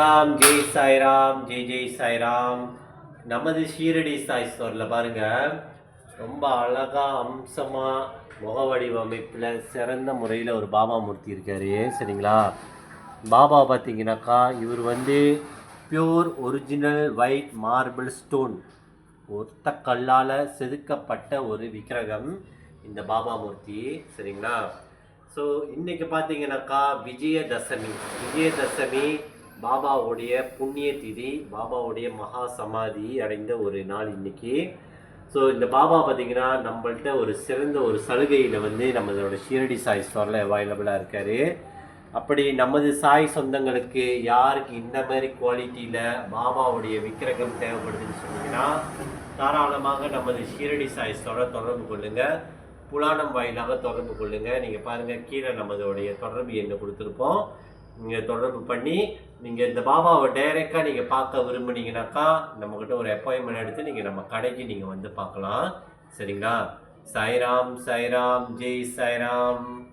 ராம் ஜெய் சாய்ராம் ஜெய் ஜெய் சாய்ராம் நமது ஷீரடி சாய் ஸ்டோரில் பாருங்கள் ரொம்ப அழகா அம்சமாக முக வடிவமைப்பில் சிறந்த முறையில் ஒரு பாபா மூர்த்தி இருக்கார் சரிங்களா? பாபா பார்த்தீங்கன்னாக்கா இவர் வந்து pure original white marble stone ஒத்த கல்லால் செதுக்கப்பட்ட ஒரு விக்கிரகம் இந்த பாபா மூர்த்தி சரிங்களா? ஸோ இன்றைக்கி பார்த்தீங்கன்னாக்கா விஜயதசமி. விஜயதசமி பாபாவுடைய புண்ணிய திதி பாபாவுடைய மகா சமாதி அடைந்த ஒரு நாள் இன்னைக்கு. ஸோ இந்த பாபா பார்த்தீங்கன்னா நம்மள்ட்ட ஒரு சிறந்த ஒரு சலுகையில் வந்து நம்மளோட ஷீரடி சாய் ஸ்டோரில் அவைலபிளாக இருக்கார். அப்படி நமது சாய் சொந்தங்களுக்கு யாருக்கு இந்த மாதிரி குவாலிட்டியில் பாபாவுடைய விக்கிரகம் தேவைப்படுதுன்னு சொன்னீங்கன்னா தாராளமாக நமது ஷீரடி சாய் ஸ்டோரை தொடர்பு கொள்ளுங்கள் புலானம் வாயிலாக தொடர்பு கொள்ளுங்கள் நீங்கள் பாருங்கள் கீழே நம்மளுடைய தொடர்பு எண்ணை கொடுத்துருப்போம். நீங்கள் தொடர்பு பண்ணி நீங்கள் இந்த பாபாவை டைரெக்டாக நீங்கள் பார்க்க விரும்புனீங்கனாக்கா நம்மக்கிட்ட ஒரு அப்பாயின்மெண்ட் எடுத்து நீங்கள் நம்ம கடைக்கு நீங்கள் வந்து பார்க்கலாம். சரிங்களா? சாய்ராம் சாய்ராம் ஜெய் சாய்ராம்